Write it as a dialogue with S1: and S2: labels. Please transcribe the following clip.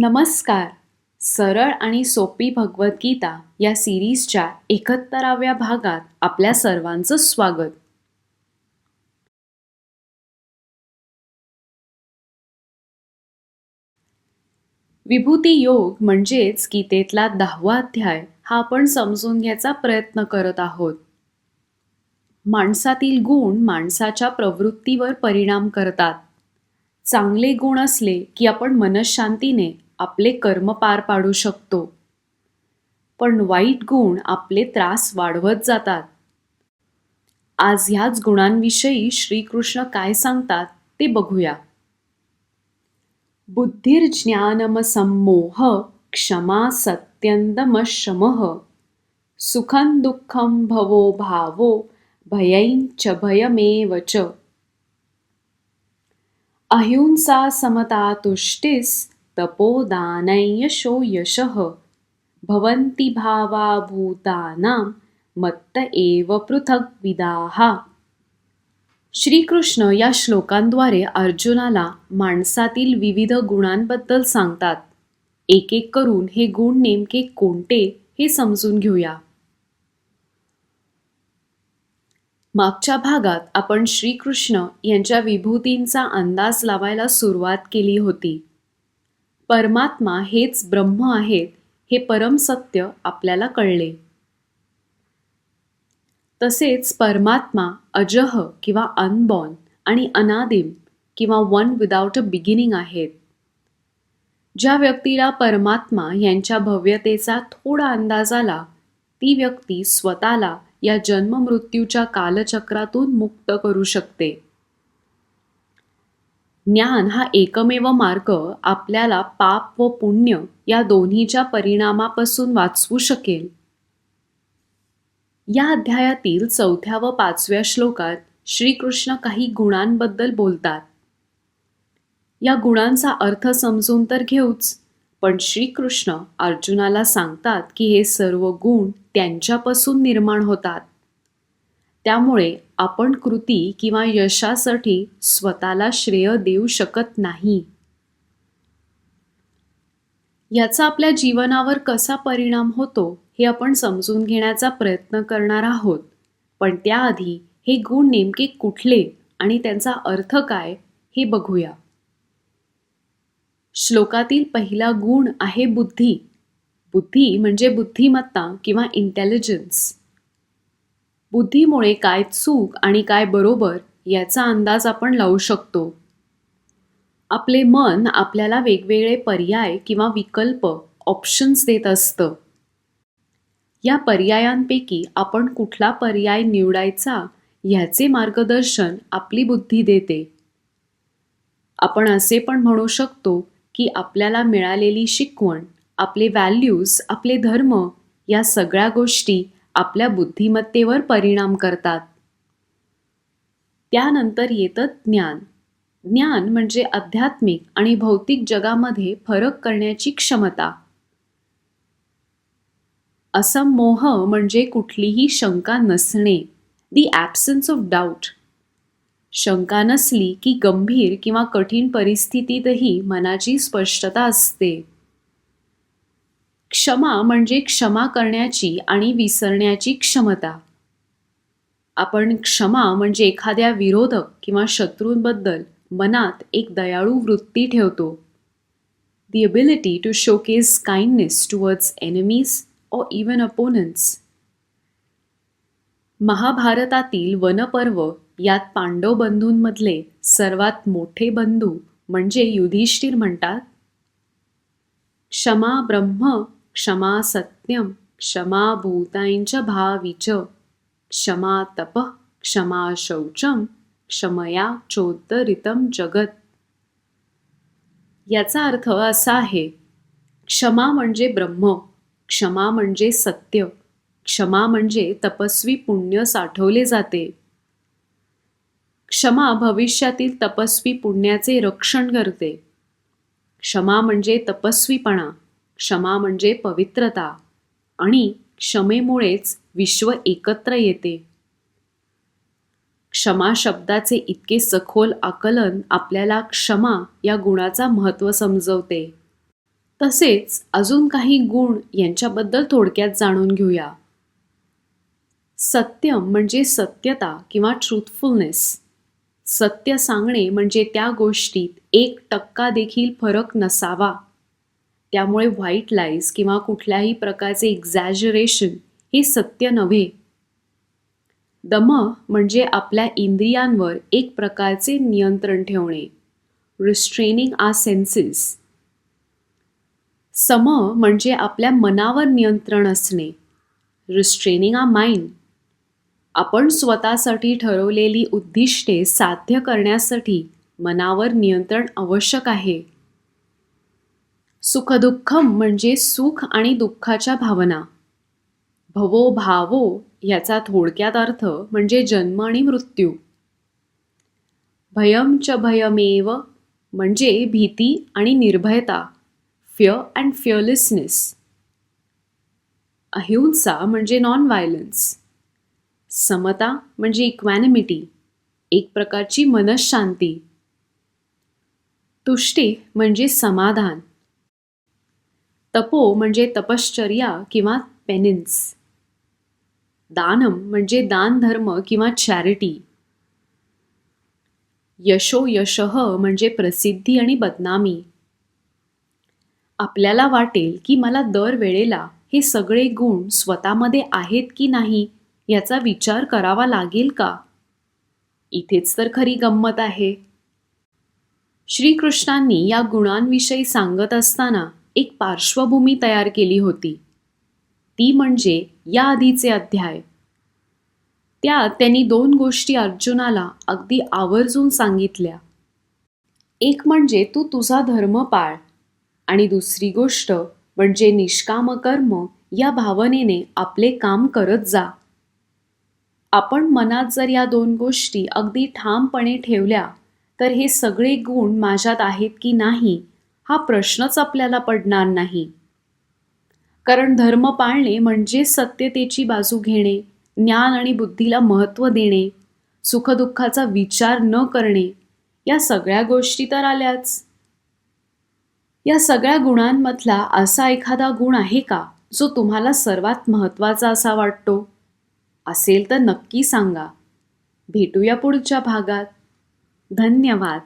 S1: नमस्कार. सरळ आणि सोपी भगवद्गीता या सिरीजच्या एकाहत्तराव्या भागात आपल्या सर्वांचं स्वागत. विभूती योग म्हणजेच गीतेतला दहावा अध्याय हा आपण समजून घ्यायचा प्रयत्न करत आहोत. माणसातील गुण माणसाच्या प्रवृत्तीवर परिणाम करतात. चांगले गुण असले की आपण मनशांतीने आपले कर्म पार पाडू शकतो. पण वाईट गुण आपले त्रास वाढवत जातात. आज ह्याच गुणांविषयी श्रीकृष्ण काय सांगतात ते बघूया. बुद्धिर्ज्ञानमसम्मोह क्षमा सत्यन्दमशमः सुखं दुःखं भवो भावो भयैंच भयमेव च। अहिंसा समता तुष्टिस् तपोदानयशो यशः भवन्ति भावा भूतानां मत्त एव पृथग्विदाः। श्रीकृष्ण या श्लोकांद्वारे अर्जुनाला माणसातील विविध गुणांबद्दल सांगतात. एक एक करून हे गुण नेमके कोणते हे समजून घेऊया. मागच्या भागात आपण श्रीकृष्ण यांच्या विभूतींचा अंदाज लावायला सुरुवात केली होती. परमात्मा हेच ब्रह्म आहेत हे परमसत्य आपल्याला कळले. तसेच परमात्मा अजह किंवा अनबॉर्न आणि अनादिम किंवा वन विदाउट अ बिगिनिंग आहेत. ज्या व्यक्तीला परमात्मा यांच्या भव्यतेचा थोडा अंदाज आला ती व्यक्ती स्वतःला या जन्ममृत्यूच्या कालचक्रातून मुक्त करू शकते. ज्ञान हा एकमेव मार्ग आपल्याला पाप व पुण्य या दोन्हीच्या परिणामापासून वाचवू शकेल. या अध्यायातील चौथ्या व पाचव्या श्लोकात श्रीकृष्ण काही गुणांबद्दल बोलतात. या गुणांचा अर्थ समजून तर घेऊच पण श्रीकृष्ण अर्जुनाला सांगतात की हे सर्व गुण त्यांच्यापासून निर्माण होतात. त्यामुळे आपण कृती किंवा यशासाठी स्वतःला श्रेय देऊ शकत नाही. याचा आपल्या जीवनावर कसा परिणाम होतो हे आपण समजून घेण्याचा प्रयत्न करणार आहोत. पण त्याआधी हे गुण नेमके कुठले आणि त्यांचा अर्थ काय हे बघूया. श्लोकातील पहिला गुण आहे बुद्धी. बुद्धी म्हणजे बुद्धिमत्ता किंवा इंटेलिजन्स बुद्धीमुळे काय चूक आणि काय बरोबर याचा अंदाज आपण लावू शकतो. आपले मन आपल्याला वेगवेगळे पर्याय किंवा विकल्प ऑप्शन्स देत असतं. या पर्यायांपैकी आपण कुठला पर्याय निवडायचा ह्याचे मार्गदर्शन आपली बुद्धी देते. आपण असे पण म्हणू शकतो की आपल्याला मिळालेली शिकवण आपले व्हॅल्यूज आपले धर्म या सगळ्या गोष्टी आपल्या बुद्धिमत्तेवर परिणाम करतात. त्यानंतर येतं ज्ञान. ज्ञान म्हणजे आध्यात्मिक आणि भौतिक जगामध्ये फरक करण्याची क्षमता. असमोह म्हणजे कुठलीही शंका नसणे. दी ॲब्सन्स ऑफ डाऊट शंका नसली की गंभीर किंवा कठीण परिस्थितीतही मनाची स्पष्टता असते. क्षमा म्हणजे क्षमा करण्याची आणि विसरण्याची क्षमता. आपण क्षमा म्हणजे एखाद्या विरोधक किंवा शत्रूंबद्दल मनात एक दयाळू वृत्ती ठेवतो. The ability to showcase kindness towards enemies or even opponents. महाभारतातील वनपर्व यात पांडव बंधूंमधले सर्वात मोठे बंधू म्हणजे युधिष्ठिर म्हणतात. क्षमा ब्रह्म क्षमा सत्यम क्षमा भूतांच्या भावीच क्षमा तप क्षमा शौचम क्षमया चोदरितम जगत। याचा अर्थ असा आहे क्षमा म्हणजे ब्रह्म क्षमा म्हणजे सत्य क्षमा म्हणजे तपस्वी पुण्य साठवले जाते। क्षमा भविष्यातील तपस्वी पुण्याचे रक्षण करते। क्षमा म्हणजे तपस्वीपणा क्षमा म्हणजे पवित्रता आणि क्षमेमुळेच विश्व एकत्र येते. क्षमा शब्दाचे इतके सखोल आकलन आपल्याला क्षमा या गुणाचा महत्त्व समजवते. तसेच अजून काही गुण यांच्याबद्दल थोडक्यात जाणून घेऊया. सत्यम म्हणजे सत्यता किंवा ट्रूथफुलनेस सत्य सांगणे म्हणजे त्या गोष्टीत एक टक्का देखील फरक नसावा. त्यामुळे व्हाईट लाईज किंवा कुठल्याही प्रकारचे एक्झॅजरेशन हे सत्य नव्हे. दम म्हणजे आपल्या इंद्रियांवर एक प्रकारचे नियंत्रण ठेवणे. रिस्ट्रेनिंग आ सेन्सेस सम म्हणजे आपल्या मनावर नियंत्रण असणे. रिस्ट्रेनिंग आ माइंड आपण स्वतःसाठी ठरवलेली उद्दिष्टे साध्य करण्यासाठी मनावर नियंत्रण आवश्यक आहे. सुखदुःखम म्हणजे सुख आणि दुःखाच्या भावना. भवो भावो याचा थोडक्यात अर्थ म्हणजे जन्म आणि मृत्यू. भयम च भयमेव म्हणजे भीती आणि निर्भयता फिअर अँड फिअरलेसनेस अहिंसा म्हणजे नॉन व्हायलन्स समता म्हणजे इक्वॅनिमिटी एक प्रकारची मनशांती. तुष्टी म्हणजे समाधान. तपो म्हणजे तपश्चर्या किंवा पेनिन्स दानम म्हणजे दान धर्म किंवा चॅरिटी यशो यशः म्हणजे प्रसिद्धी आणि बदनामी. आपल्याला वाटेल की मला दर वेळेला हे सगळे गुण स्वतःमध्ये आहेत की नाही याचा विचार करावा लागेल का? इथेच तर खरी गंमत आहे. श्रीकृष्णांनी या गुणांविषयी सांगत असताना एक पार्श्वभूमी तयार केली होती. ती म्हणजे या आधीचे अध्याय. त्यात त्यांनी दोन गोष्टी अर्जुनाला अगदी आवर्जून सांगितल्या. एक म्हणजे तू तुझा धर्म पाळ आणि दुसरी गोष्ट म्हणजे निष्काम कर्म या भावनेने आपले काम करत जा. आपण मनात जर या दोन गोष्टी अगदी ठामपणे ठेवल्या तर हे सगळे गुण माझ्यात आहेत की नाही हा प्रश्नच आपल्याला पडणार नाही. कारण धर्म पाळणे म्हणजे सत्यतेची बाजू घेणे ज्ञान आणि बुद्धीला महत्त्व देणे सुखदुःखाचा विचार न करणे या सगळ्या गोष्टी तर आल्याच. या सगळ्या गुणांमधला असा एखादा गुण आहे का जो तुम्हाला सर्वात महत्त्वाचा असा वाटतो? असेल तर नक्की सांगा. भेटूया पुढच्या भागात. धन्यवाद.